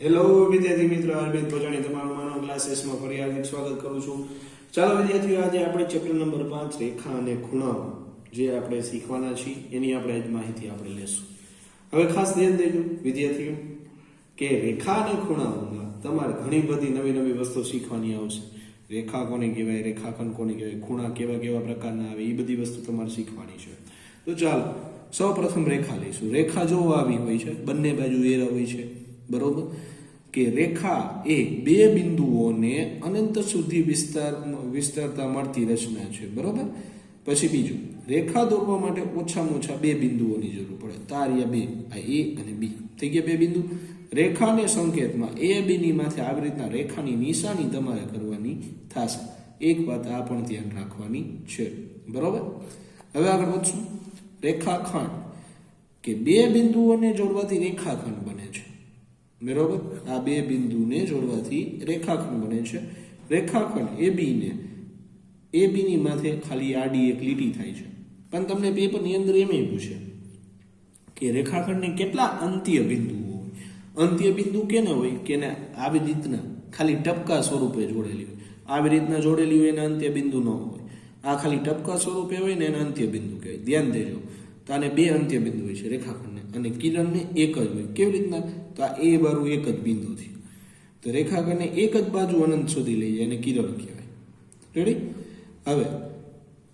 Hello વિદ્યાર્થી મિત્રો અરવિંદ પોજાણી તમારું માનવ ક્લાસીસમાં ફરી હાર્દિક સ્વાગત કરું છું. ચાલો વિદ્યાર્થીઓ આજે આપણે ચેપ્ટર નંબર પાંચ, રેખા અને ખૂણાઓ, જે આપણે શીખવાના છીએ, એની આપણે આજ માહિતી આપણે લેશું. હવે ખાસ ધ્યાન દેજો, વિદ્યાર્થીઓ, કે રેખા અને ખૂણાઓમાં તમારે ઘણી બધી નવી નવી વસ્તુ શીખવાની આવશે. રેખા કોને કહેવાય રેખાખંડ કોને કહેવાય, ખૂણા કેવા કેવા પ્રકારના આવે, એ બધી વસ્તુ તમારે શીખવાની છે. તો ચાલો સૌ પ્રથમ રેખા લઈશું. રેખા જો આવી હોય છે, બંને બાજુ એરા હોય છે, બરોબર? કે રેખા એ બે બિંદુઓને અનંત સુધી વિસ્તાર, વિસ્તારતા મળતી રચના છે. બરોબર? પછી બીજું, રેખા દોરવા માટે ઓછામાં ઓછા બે બિંદુઓની જરૂર પડે. તારિયા બે, આ એ અને બી. થઈ ગયા બે બિંદુ. રેખાને સંકેતમાં એ બીની માથે આવી રીતના રેખાની નિશાની તમારે કરવાની થશે એક વાત આ પણ ધ્યાન રાખવાની છે. બરોબર? હવે આગળ વધશું. રેખાખંડ, કે બે બિંદુઓને જોડવાથી રેખાખંડ બને છે. બરોબર? આ બે બિંદુને જોડવાથી રેખાખંડ બને છે. રેખાખંડ એ બીને, એ બીની માથે ખાલી આડી એક લીટી થાય છે. પણ તમને પેપરની અંદર એમ પૂછે કે રેખાખંડને કેટલા અંત્ય બિંદુઓ હોય. અંત્ય બિંદુ કેને હોય? કે એને આવી રીતના ખાલી ટપકા સ્વરૂપે જોડેલી હોય. આવી રીતના જોડેલી હોય એના અંત્ય બિંદુ ન હોય. આ ખાલી ટપકા સ્વરૂપે હોય ને એના અંત્ય બિંદુ કહેવાય. ધ્યાન દેજો. તો આને બે અંત્ય બિંદુ હોય છે, રેખાખંડને. અને કિરણને એક જ હોય. કેવી રીતના? તો આ એ બારું એક જ બિંદુ થયું તો રેખાખંડને એક જ બાજુ અનંત સુધી લઈ જાય, એને કિરણ કહેવાય. રેડી હવે,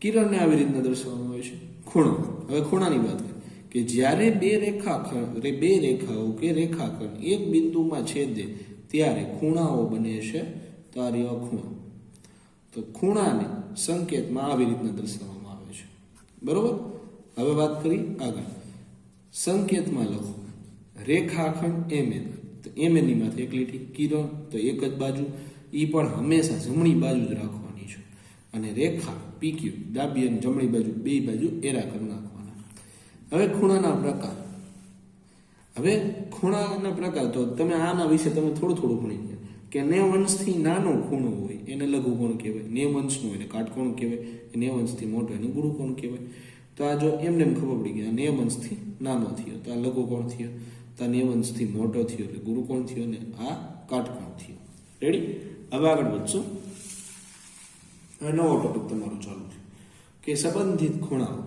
કિરણને આવી રીતના દર્શાવવામાં આવે છે. ખૂણો. હવે ખૂણાની વાત કરીએ. કે જ્યારે બે રેખાખંડ બે રેખાઓ કે રેખાખંડ એક બિંદુમાં છેદે, ત્યારે ખૂણાઓ બને છે તાર્ય ખૂણો. તો ખૂણાને સંકેતમાં આવી રીતના દર્શાવવામાં આવે છે. બરોબર? હવે વાત કરી આગળ. સંકેતમાં લખો. રેખાખંડ એમ એન તો એમ એની એક લીટી, કિરણ, તો એક જ બાજુ. એ પણ હંમેશા જમણી બાજુ જ રાખવાની છે. અને રેખા પીક્યુ ડાબી અને જમણી બાજુ, બે બાજુ એરા કરી નાખવાના. હવે ખૂણાના પ્રકાર. હવે ખૂણાના પ્રકાર, તો તમે આના વિશે તમે થોડું થોડું ભણી ગયા. કે નેવ અંશથી નાનો ખૂણો હોય, એને લઘુકોણ કહેવાય. નેવ અંશનો એને કાટકોણ કહેવાય. નેવ અંશથી મોટો એને ગુરુકોણ કહેવાય. તો આ જો એમને એમ ખબર પડી ગઈ, આ નેવ નાનો થયો, તો આ લઘુ કોણ થયો? તો આ નેવ મોટો થયો, એટલે ગુરુકોણ થયો ને આ કાટકોણ થયો. રેડી હવે આગળ વધશું. નવો ટોપિક તમારો ચાલુ છે કે સંબંધિત ખૂણાઓ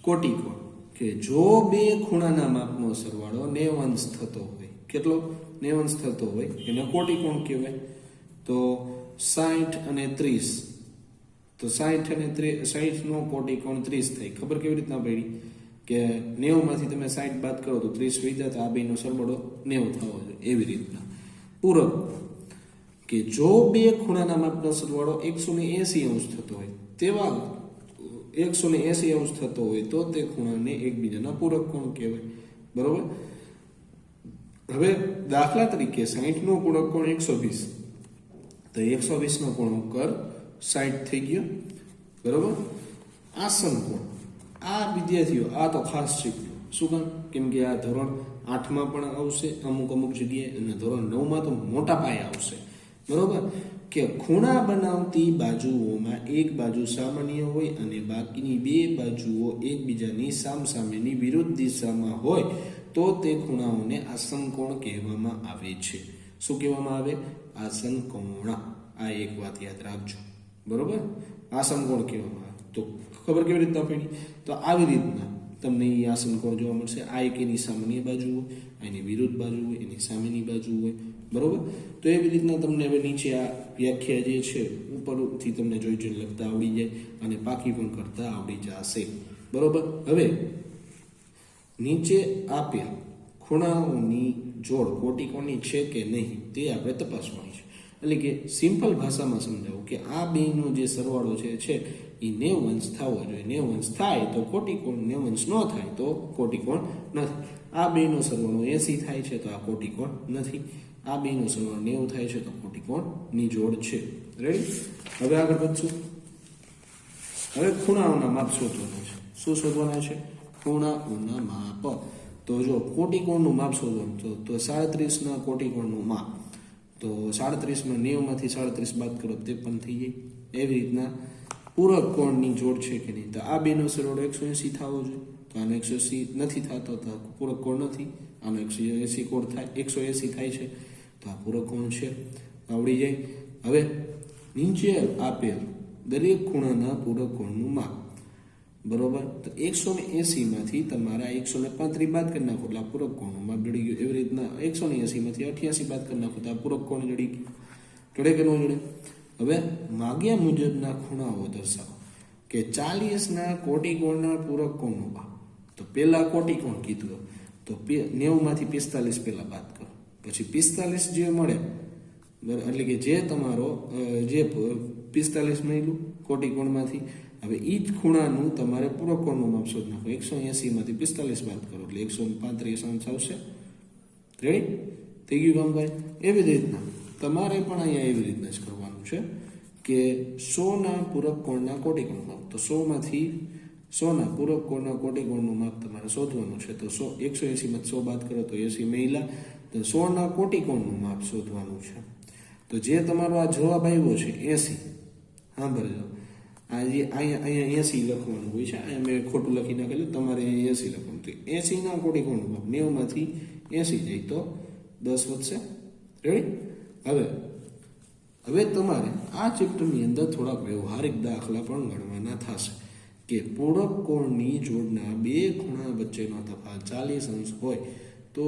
કોટિકોણ કે જો બે ખૂણાના માપનો સરવાળો નેવંશ થતો હોય, કેટલો? નેવંશ થતો હોય, એને કોટિકોણ કહેવાય? તો સાઠ અને ત્રીસ તો સાઠ અને સાહીઠનો કોટી કોણ ત્રીસ થાય. ખબર કેવી રીતના પડી? કે નેવમાંથી તમે સાહીઠ બાદ કરો તો ત્રીસ વીધા તો આ બેનો સરવાળો નેવ થવો જોઈએ. એવી રીતના. પૂરક. કે જો બે ખૂણાના માપનો સરવાળો એકસો ને એસી અંશ થતો હોય, તેવા એકસો ને એસી અંશ થતો હોય, તો તે ખૂણાને એકબીજાના પૂરક કોણ કહેવાય? બરોબર? હવે દાખલા તરીકે સાહીઠ નો પૂરક કોણ એકસો વીસ. તો એકસો વીસ નો કોણ કર સાઠ થઈ ગયો. બરોબર? આસન કોણ આ વિદ્યાર્થીઓ, આ તો ખાસ શીખ્યું શું કામ કેમ કે આ ધોરણ આઠમાં પણ આવશે, અમુક અમુક જગ્યાએ, અને ધોરણ નવમાં તો મોટા પાયે આવશે. બરોબર? કે ખૂણા બનાવતી બાજુઓમાં એક બાજુ સામાન્ય હોય અને બાકીની બે બાજુઓ એકબીજાની સામસામેની વિરુદ્ધ દિશામાં હોય, તો તે ખૂણાઓને આસનકોણ કહેવામાં આવે છે. શું કહેવામાં આવે? આસન કોણ આ એક વાત યાદ રાખજો. બરોબર? આસન કોણ કહેવામાં આવે. તો ખબર કેવી રીતના પડી તો આવી રીતના તમને એ આસન કોણ જોવા મળશે. આ એક એની સામાન્ય બાજુ હોય, આ એની વિરુદ્ધ બાજુ હોય, એની સામેની બાજુ હોય. બરોબર? તો એવી રીતના તમને હવે નીચે આ વ્યાખ્યા જે છે, ઉપરથી તમને જોઈ જોઈને લખતા આવડી જાય અને પાકી પણ કરતા આવડી જશે. બરોબર? હવે નીચે આપેલ ખૂણાઓની જોડ કોટિકોણની છે કે નહીં તે આપણે તપાસવાની છે. એટલે કે સિમ્પલ ભાષામાં સમજાવું કે આ બેનો જે સરવાળો છે છે એ નેવંશ થવો જોઈએ. નેવંશ થાય તો કોટિકોણ નેવંશ ન થાય તો કોટિકોણ નથી. આ બેનો સરવાળો એસી થાય છે તો આ કોટિકોણ નથી. આ બેનો સરવાળો નેવું થાય છે તો કોટિકોણની જોડ છે. રેડી હવે આગળ વધશું. હવે ખૂણાઓના માપ શોધવાના છે. શું શોધવાના છે? ખૂણાઓના માપ. તો જો કોટિકોણનું માપ શોધવાનું તો સાડત્રીસના કોટિકોણનું માપ. તો સાડત્રીસમાં નેવમાંથી સાડત્રીસ બાદ કરો, તે પણ થઈ જાય એવી રીતના પૂરક કોણની જોડ છે કે નહીં? તો આ બેનો સરવાળો એકસો એંસી થવો જોઈએ. તો આનો એકસો એંસી નથી થતો, તો પૂરક કોણ નથી? આનો એકસો એંસી કોણ થાય? એકસો એંસી થાય છે. તો આ પૂરક કોણ છે? આવડી જાય. હવે નીચે આપેલ દરેક ખૂણાના પૂરક કોણનું માપ. બરોબર? તો એકસો ને એંસીમાંથી તમારા એકસો ને પાંત્રીસ બાદ કરી નાખો એટલે આ પૂરક કોણનું માપ જડી ગયું. એવી રીતના એકસો ને એંસીમાંથી અઠ્યાસી બાદ કરી નાખો તો આ પૂરક કોણ જડી ગયું? જોડે કે ન જોડે? હવે માગ્યા મુજબના ખૂણાઓ દર્શાવો કે ચાલીસના કોટિકોણના પૂરક કોણનું માપ તો પહેલાં કોટિકોણ કીધું તો નેવું માંથી પિસ્તાલીસ પહેલાં બાદ કરો. પછી પિસ્તાલીસ જે મળે એટલે કે જે તમારો જે પિસ્તાલીસ મળ્યું કોટિકોણમાંથી હવે એ જ ખૂણાનું તમારે પૂરક કોણનું માપ શોધ નાખો એકસો એંસીમાંથી પિસ્તાલીસ બાદ કરો એટલે એકસો પાંત્રીસ અંશ આવશે. રેડી થઈ ગયું કામ ભાઈ? એવી જ રીતના. તમારે પણ અહીંયા એવી રીતના જ કરવાનું છે કે સોના પૂરક કોણના કોટિકોણ માપ. તો સોમાંથી સોના પૂરક કોણના કોટિકોણનું માપ તમારે શોધવાનું છે. તો સો, એકસો એંસીમાં સો બાદ કરો તો એંસી મહિલા. તો સોના કોટિકોણનું માપ શોધવાનું છે. તો જે તમારો આ જવાબ આવ્યો છે, એંસી. સાંભળજો. આ જે અહીંયા અહીંયા એંસી લખવાનું હોય છે. અહીંયા મેં ખોટું લખી નાખેલું. તમારે અહીંયા એંસી લખવાનું. તો એંસીના કોણ ભાગ? નેવમાંથી એંસી જાય તો દસ વધશે. રેડી હવે હવે તમારે આ ચેપ્ટરની અંદર થોડાક વ્યવહારિક દાખલા પણ ગણવાના થશે કે પૂરક કોણની જોડના બે ખૂણા વચ્ચેનો તફાવત ચાલીસ અંશ હોય તો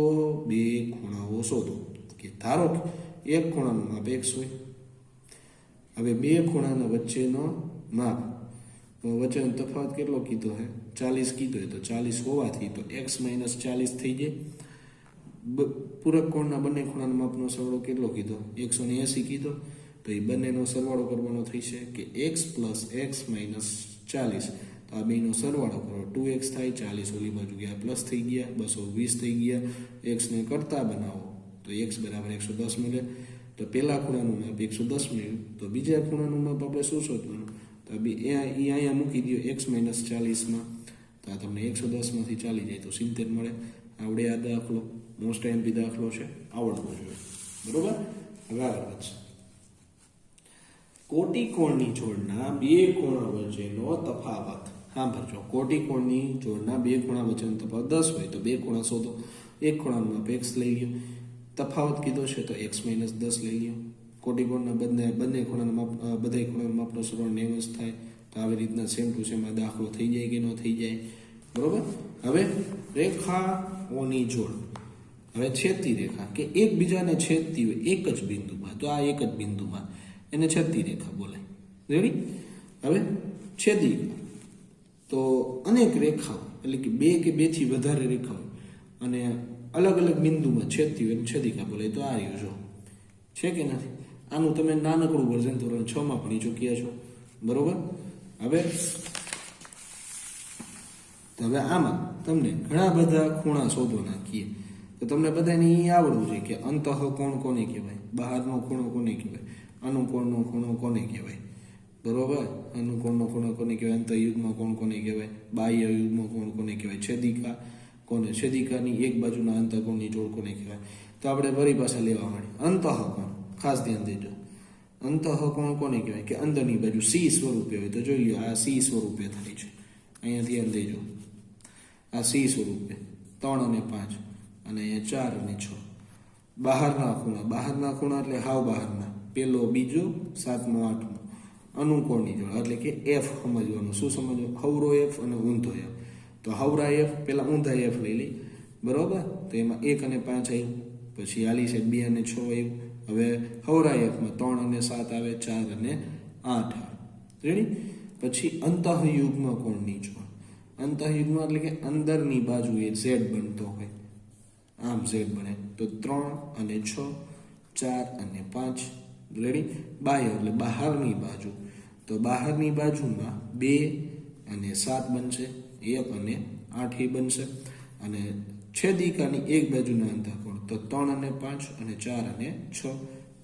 બે ખૂણાઓ શોધો. કે ધારો કે એક ખૂણાનું માપ એક્સ હોય. હવે બે ખૂણાના વચ્ચેનો માપ વચ્ચેનો તફાવત કેટલો કીધો હે? ચાલીસ કીધો એ તો ચાલીસ હોવાથી તો એક્સ માઇનસ ચાલીસ થઈ જાય. પૂરક કોણના બંને ખૂણાના માપનો સરવાળો કેટલો કીધો? એકસો ને એંસી કીધો. તો એ બંનેનો સરવાળો કરવાનો થશે કે એક્સ પ્લસ એક્સ માઇનસ ચાલીસ. તો આ બેનો સરવાળો કરો. ટુ એક્સ થાય, ચાલીસ ઓલી બાજુ ગયા, પ્લસ થઈ ગયા, બસો વીસ થઈ ગયા. એક્સને કરતા બનાવો. તો એક્સ બરાબર એકસો દસ મળે. તો પહેલા ખૂણાનું માપ એકસો દસ મળ્યું. તો બીજા ખૂણાનું માપ આપણે શું શોધવાનું? તો બે એ અહીંયા મૂકી દો એક્સ માઇનસ ચાલીસમાં તો આ તમને એકસો દસમાંથી ચાલી જાય, તો સિત્તેર મળે. આવડે આ દાખલો. મોસ્ટ એમપી દાખલો છે. આવડવો જોઈએ બરોબર? હવે આગળ વધશે કોટિકોણની જોડના બે ખૂણા વચ્ચેનો તફાવત. સાંભળજો. કોટિકોણની જોડના બે ખૂણા વચ્ચેનો તફાવત દસ હોય તો બે ખૂણા શોધો. એક ખૂણાનું માપ એક્સ લઈ લ્યો. તફાવત કીધો છે તો એક્સ માઇનસ દસ લઈ લ્યો. કોટિકોણના બંને બંને ખૂણાના માપ બધા ખૂણાના માપનો સરળ નેવ જ થાય. તો આવી રીતના સેમ ટુ સેમ આ દાખલો થઈ જાય કે ન થઈ જાય. બરોબર? હવે રેખાઓની જોડ. હવે છેદતી રેખા કે એકબીજાને છેદતી હોય, એક જ બિંદુમાં. તો આ એક જ બિંદુમાં એને છેદતી રેખા બોલાય. રેડી હવે છેદી. તો અનેક રેખાઓ, એટલે કે બે કે બેથી વધારે રેખાઓ અને અલગ અલગ બિંદુમાં છેદતી હોય છેદિકા બોલાય. તો આ રહ્યું છે કે નથી? આનું તમે નાનકડું વર્ઝન ધોરણ છ માં ભણી ચૂક્યા છો. બરોબર? હવે હવે આમાં તમને ઘણા બધા ખૂણા શોધવાના નાખીએ. તો તમને બધાને એ આવડવું જોઈએ કે અંતઃ કોણ કોને કહેવાય? બહારનો ખૂણો કોને કહેવાય? અનુકોણનો ખૂણો કોને કહેવાય? બરોબર? અનુકોણનો ખૂણો કોને કહેવાય? અંતયુગમાં કોણ કોને કહેવાય? બાહ્ય યુગમાં કોણ કોને કહેવાય? છેદિકા કોને? છેદિકાની એક બાજુના અંતઃકોણની જોડ કોને કહેવાય? તો આપણે ફરી પાછા લેવા માંડીએ. અંતઃ કોણ? ખાસ ધ્યાન દેજો. અંતઃ કોણ કોને કહેવાય? કે અંદરની બાજુ સી સ્વરૂપે હોય. તો જોઈ લો આ સી સ્વરૂપે થાય છે. અહીંયા ધ્યાન દેજો. આ સી સ્વરૂપે. ત્રણ અને પાંચ. અને અહીંયા ચાર અને છ. બહારના ખૂણા. બહારના ખૂણા એટલે હાવ બહારના. પેલો, બીજો, સાતમો, આઠમો. અનુકોણની જોડ. એટલે કે એફ સમજવાનું. શું સમજવું હવરો એફ અને ઊંધો એફ તો હવરા એફ પેલા ઊંધા એફ લઈ લઈ. બરોબર? તો એમાં એક અને પાંચ આવ્યું પછી આલી છે બે અને છ આવ્યું હવે હવરા એફમાં ત્રણ અને સાત આવે ચાર અને આઠ આવે. રેડી પછી અંતઃયુગમાં કોણની નીચો અંતઃયુગમાં એટલે કે અંદરની બાજુએ ઝેડ બનતો હોય. આમ ઝેડ બને. તો ત્રણ અને છ, ચાર અને પાંચ. રેડી બાય એટલે બહારની બાજુ. તો બહારની બાજુમાં બે અને સાત બનશે. એક અને આઠ એ બનશે. અને છેદિકાની એક બાજુના અંતઃકોણ તો ત્રણ અને પાંચ અને ચાર અને છ.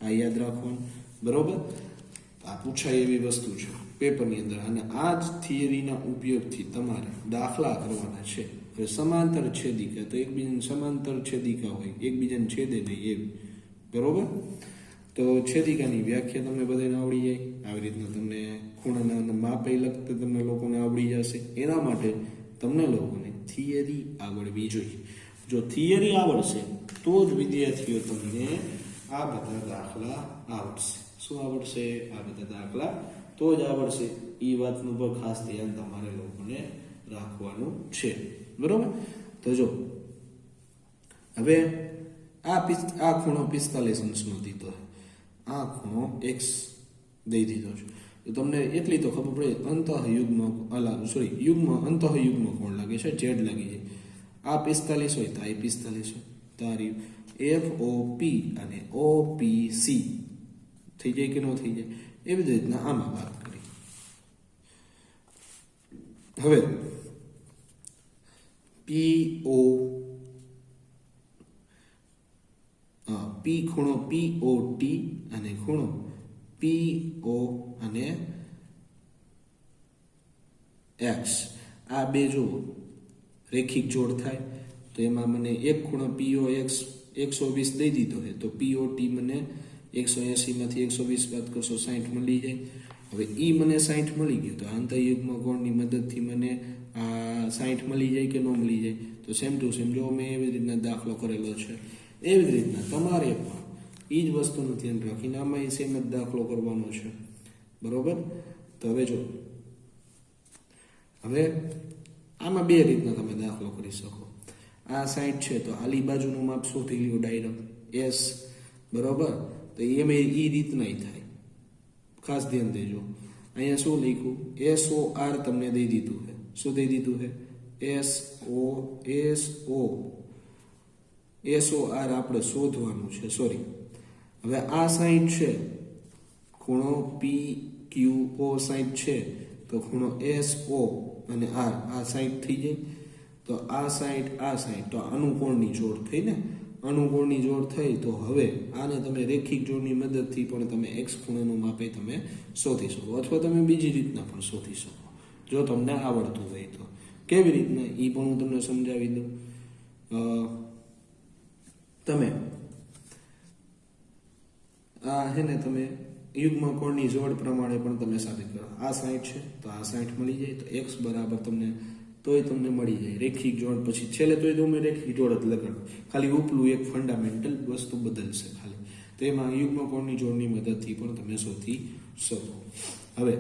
આ યાદ રાખવાનું. બરોબર? આ પૂછાય એવી વસ્તુ છે પેપરની અંદર. અને આ જ થિયરીના ઉપયોગથી તમારે દાખલા કરવાના છે. સમાંતર છેદિકા, તો એકબીજાને સમાંતર છેદિકા હોય. એકબીજાને છેદે નહીં એવી. બરોબર? તો છેદિકાની વ્યાખ્યા તમને બધાને આવડી જાય? આવી રીતના તમને ખૂણાના માપે લગતા તમને લોકોને આવડી જશે. એના માટે તમને લોકોને થિયરી આવડવી જોઈએ જો થિયરી આવડશે, તો જ વિદ્યાર્થીઓ તમને આ બધા દાખલા આવડશે. શું આવડશે? આ બધા દાખલા તો જ આવડશે. એ વાતનું પણ ખાસ ધ્યાન તમારે લોકોને રાખવાનું છે. બરોબર? તો જો, હવે આ આ ખૂણો પિસ્તાલીસ અંશનો દીધો આ ખૂણો એક્સ દઈ દીધો છે. તો તમને એટલી તો ખબર પડે, અંતઃયુગ્મ અલા સોરી યુગ્મ, અંતઃયુગ્મ કોણ લાગે છે? જેડ લાગી જાય. આ પિસ્તાલીસ હોય તો આ પિસ્તાલીસ હોય. તારી એફ ઓ પી અને ઓ પી સી થઈ જાય કે ન થઈ જાય? એવી જ રીતના આમાં વાત કરી. હવે પી ઓ પી ખૂણો પી ઓ ટી અને ખૂણો પી ઓ અને એક્સ આ બે જો રેખિક જોડ થાય, તો એમાં મને એક ખૂણો પીઓ એક્સ એકસો વીસ દઈ દીધો છે. તો પીઓ ટી મને એકસો એંસીમાંથી એકસો વીસ બાદ કરશો સાહીઠ મળી જાય. હવે ઈ મને સાહીઠ મળી ગયું, તો આંતરયુગ્મ કોણની મદદથી મને આ સાઠ મળી જાય કે ન મળી જાય? તો સેમ ટુ સેમ જો મેં એવી રીતના દાખલો કરેલો છે. એવી રીતના તમારે પણ એ જ વસ્તુનું ધ્યાન રાખીને આમાં એ સેમ જ દાખલો કરવાનો છે. બરોબર? તો હવે જો, હવે આમાં બે રીતના તમે દાખલો કરી શકો. આ સાઈડ છે તો આલી બાજુનું માપ શું થઈ ગયું? Direct S. બરોબર? તો એમાં એ રીતના થાય. ખાસ ધ્યાન દેજો. અહીંયા શું લખ્યું? એસ ઓ આર તમને દઈ દીધું છે. શું દઈ દીધું છે? S O S O. S O R આપણે શોધવાનું છે. સોરી હવે આ સાઈડ છે. ખૂણો પી ક્યુ ઓ સાઈડ છે. તો ખૂણો એસ ઓ અને આર આ સાઈડ થઈ જાય. તો આ સાઈડ આ સાઈડ તો અનુકોણની જોડ થઈ ને? અનુકોણની જોડ થઈ તો હવે આને તમે રેખિક જોડની મદદથી પણ તમે એક્સ ખૂણાનું માપે તમે શોધી શકો. અથવા તમે બીજી રીતના પણ શોધી શકો. જો તમને આવડતું હોય તો. કેવી રીતના? એ પણ હું તમને સમજાવી દઉં. તમે આ હે ને તમે યુગ્મ કોણની જોડ પ્રમાણે પણ તમે સાબિત કરો. આ સાઈઠ છે, તો આ સાઈઠ મળી જાય, તો એક્સ બરાબર તમને, તોય તમને મળી જાય. રેખિક જોડ પછી છેલ્લે તોય તમે રેખિક જોડ જ લગાડો. ખાલી ઉપલું એક ફંડામેન્ટલ વસ્તુ બદલશે ખાલી. તો એમાં યુગ્મ કોણની જોડની મદદથી પણ તમે શોધી શકો. હવે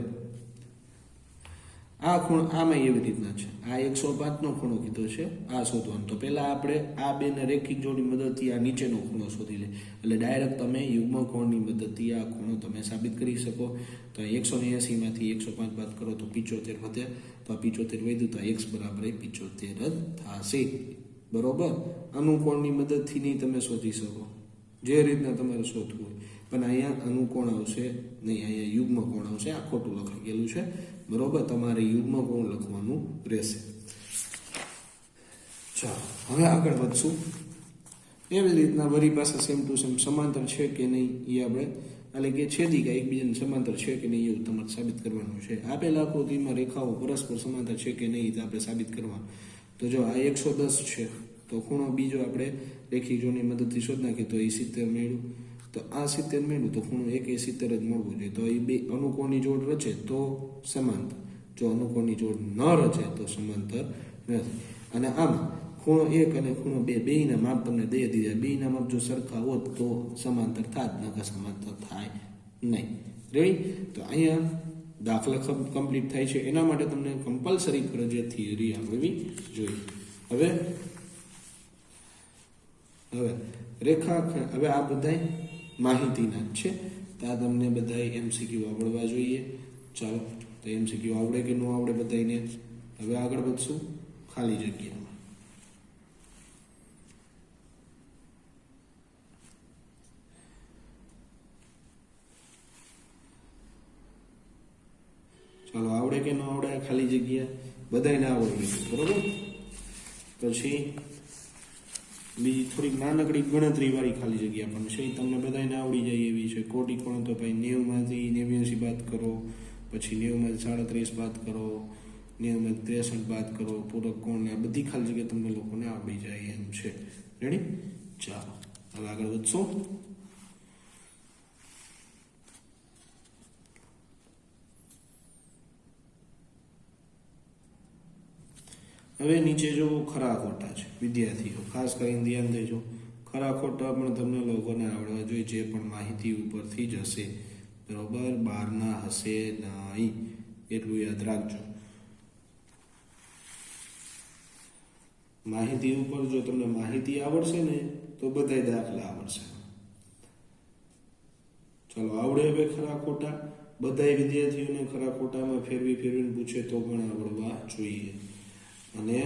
આ ખૂણો આમાં એવી રીતના છે. આ એકસો પાંચનો ખૂણો કીધો છે. આ શોધવાનો. તો પહેલાં આપણે આ બેને રેખિક જોડની મદદથી આ નીચેનો ખૂણો શોધી લે. એટલે ડાયરેક્ટ તમે યુગ્મ કોણની મદદથી આ ખૂણો તમે સાબિત કરી શકો. તો એકસો ને એકસો પાંચ બાદ કરો તો પિચોતેર વધે. તો આ પિચોતેર વધ્યું તો એક્સ બરાબર એ પિચોતેર જ થશે. બરોબર? અનુકોણની મદદથી નહીં તમે શોધી શકો. જે રીતના તમારે શોધવું હોય. પણ અહીંયા અનુકોણ આવશે? નહીં, અહીંયા યુગ્મ કોણ આવશે? આ ખોટું લખાઈ ગયેલું છે. બરોબર? તમારે યુગ્મ કોણ લખવાનું રહેશે? ચાલો, હવે આગળ વધશું. એવી રીતના વરી પાસે સેમ ટુ સેમ સમાંતર છે કે નહીં એ આપણે, એટલે કે છેદી કે એકબીજાને સમાંતર છે કે નહીં એવું તમારે સાબિત કરવાનું છે. આપેલ આકૃતિમાં રેખાઓ પરસ્પર સમાંતર છે કે નહીં તો આપણે સાબિત કરવાનું. તો જો આ એકસો દસ છે, તો ખૂણો બીજો આપણે રેખી જોની મદદથી શોધ નાખીએ તો એ સિત્તેર મેળવું. તો આ સિત્તેર મેળવું તો ખૂણો એક એ સિત્તેર જ મળવું જોઈએ. તો એ બે અનુકોણની જોડ રચે તો સમાંતર. જો અનુકોણની જોડ ન રચે તો સમાંતર નથી. અને આમાં ખૂણો એક અને ખૂણો બે બેયના માપ તમને દઈ દીધા. બેયના માપ જો સરખા હોત તો સમાંતર થાત, નકર સમાંતર થાય નહીં. રેડી તો અહીંયા દાખલા કમ્પ્લીટ થાય છે. એના માટે તમને કમ્પલસરી ફરજિયાત થિયરી આવડવી જોઈએ. હવે હવે રેખા હવે આ બધાય માહિતીના જ છે. ત્યાં તમને બધાય એમસીક્યુ આવડવા જોઈએ. ચાલો, તો એમસીક્યુ આવડે કે ન આવડે બધાને હવે આગળ વધશું. ખાલી જગ્યામાં. ચાલો, આવડે કે ન આવડે ખાલી જગ્યા? બધાને આવડવી બરોબર? પછી બીજી થોડીક નાનકડી ગણતરી વાળી ખાલી જગ્યા પણ છે. એ તમને બધાને આવડી જાય એવી છે. કોટી કોણ તો ભાઈ નેવમાંથી નેવ્યાસી બાદ કરો, પછી નેવમાંથી સાડત્રીસ બાદ કરો, નેવમાંથી ત્રેસઠ બાદ કરો, પૂરક કોણ આ બધી ખાલી જગ્યા તમને લોકોને આવડી જાય એમ છે. રેડી ચાલો, હવે આગળ વધશો. હવે નીચે જો ખરા ખોટા છે, વિદ્યાર્થીઓ, ખાસ કરીને ધ્યાન દેજો ખરા ખોટા પણ તમને લોકોને આવડવા જોઈએ, જે પણ માહિતી ઉપરથી જ હશે. બરોબર? બહારના હશે નહીં, એટલું યાદ રાખજો. માહિતી ઉપર જો તમને માહિતી આવડશે ને, તો બધા દાખલા આવડશે. ચાલો, આવડે હવે ખરા ખોટા? બધા વિદ્યાર્થીઓને ખરા ખોટામાં ફેરવી ફેરવીને પૂછે તો પણ આવડવા જોઈએ. અને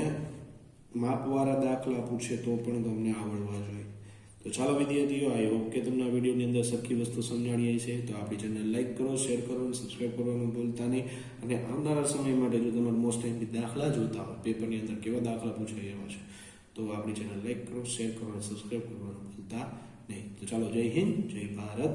માપવાળા દાખલા પૂછે તો પણ તમને આવડવા જોઈએ. તો ચાલો વિદ્યાર્થીઓ આઈ હોપ કે તમને આ વિડીયોની અંદર સરખી વસ્તુ સમજાણી છે. તો આપણી ચેનલ લાઈક કરો શેર કરો અને સબસ્ક્રાઈબ કરવાનું ભૂલતા નહીં. અને આવનારા સમય માટે જો તમારે મોસ્ટ ટાઈમથી દાખલા જોતા હોય, પેપરની અંદર કેવા દાખલા પૂછાય એવા છે, તો આપણી ચેનલ લાઈક કરો શેર કરો અને સબસ્ક્રાઈબ કરવાનું ભૂલતા નહીં. તો ચાલો જય હિન્દ, જય ભારત.